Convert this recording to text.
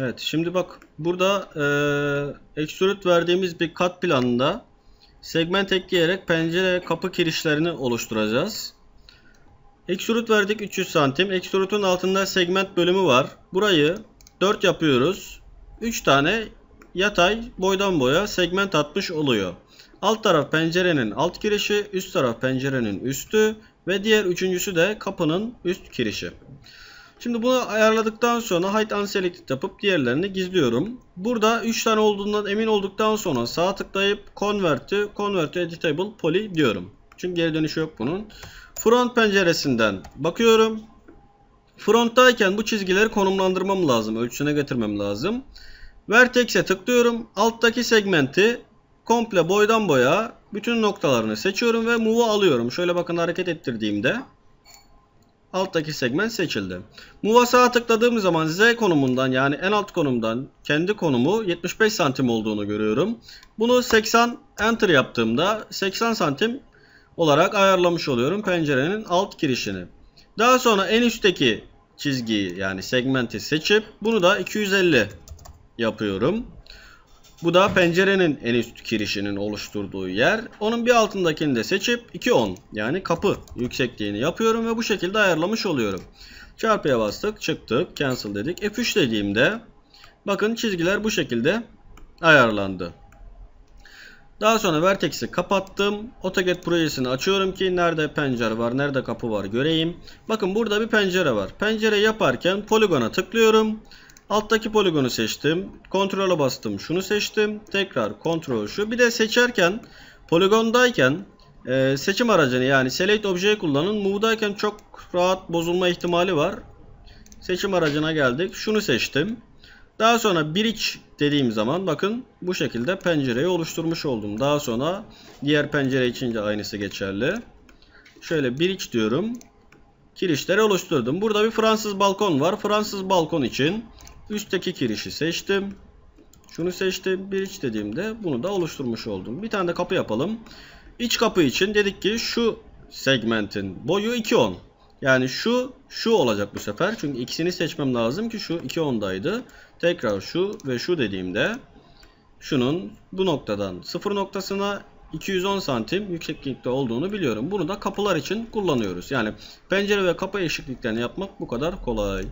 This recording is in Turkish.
Evet şimdi bak burada e, extrude verdiğimiz bir kat planında segment ekleyerek pencere kapı kirişlerini oluşturacağız. Extrude verdik 300 santim. Extrude'un altında segment bölümü var. Burayı 4 yapıyoruz. 3 tane yatay boydan boya segment atmış oluyor. Alt taraf pencerenin alt kirişi, üst taraf pencerenin üstü ve diğer üçüncüsü de kapının üst kirişi. Şimdi bunu ayarladıktan sonra hide unselected yapıp diğerlerini gizliyorum. Burada 3 tane olduğundan emin olduktan sonra sağ tıklayıp convert to convert editable poly diyorum. Çünkü geri dönüşü yok bunun. Front penceresinden bakıyorum. Fronttayken bu çizgileri konumlandırmam lazım. Ölçüsüne getirmem lazım. Vertex'e tıklıyorum. Alttaki segmenti komple boydan boya bütün noktalarını seçiyorum ve move'u alıyorum. Şöyle bakın hareket ettirdiğimde alttaki segment seçildi. Move'a sağ tıkladığım zaman Z konumundan yani en alt konumdan kendi konumu 75 santim olduğunu görüyorum. Bunu 80 enter yaptığımda 80 santim olarak ayarlamış oluyorum pencerenin alt girişini. Daha sonra en üstteki çizgiyi yani segmenti seçip bunu da 250 yapıyorum. Bu da pencerenin en üst kirişinin oluşturduğu yer. Onun bir altındakini de seçip 210 yani kapı yüksekliğini yapıyorum ve bu şekilde ayarlamış oluyorum. Çarpıya bastık, çıktık, cancel dedik. F3 dediğimde bakın çizgiler bu şekilde ayarlandı. Daha sonra Vertex'i kapattım. AutoCAD projesini açıyorum ki nerede pencere var, nerede kapı var göreyim. Bakın burada bir pencere var. Pencere yaparken poligona tıklıyorum. Alttaki poligonu seçtim. Kontrol'e bastım. Şunu seçtim. Tekrar kontrol şu. Bir de seçerken poligondayken e, seçim aracını yani select objeyi kullanın. Move'dayken çok rahat bozulma ihtimali var. Seçim aracına geldik. Şunu seçtim. Daha sonra bridge dediğim zaman bakın bu şekilde pencereyi oluşturmuş oldum. Daha sonra diğer pencere için de aynısı geçerli. Şöyle bridge diyorum. Kirişleri oluşturdum. Burada bir Fransız balkon var. Fransız balkon için üstteki kirişi seçtim. Şunu seçtim. Bridge dediğimde bunu da oluşturmuş oldum. Bir tane de kapı yapalım. İç kapı için dedik ki şu segmentin boyu 2.10. Yani şu şu olacak bu sefer. Çünkü ikisini seçmem lazım ki şu 2.10'daydı. Tekrar şu ve şu dediğimde şunun bu noktadan sıfır noktasına 210 santim yükseklikte olduğunu biliyorum. Bunu da kapılar için kullanıyoruz. Yani pencere ve kapı eşitliklerini yapmak bu kadar kolay.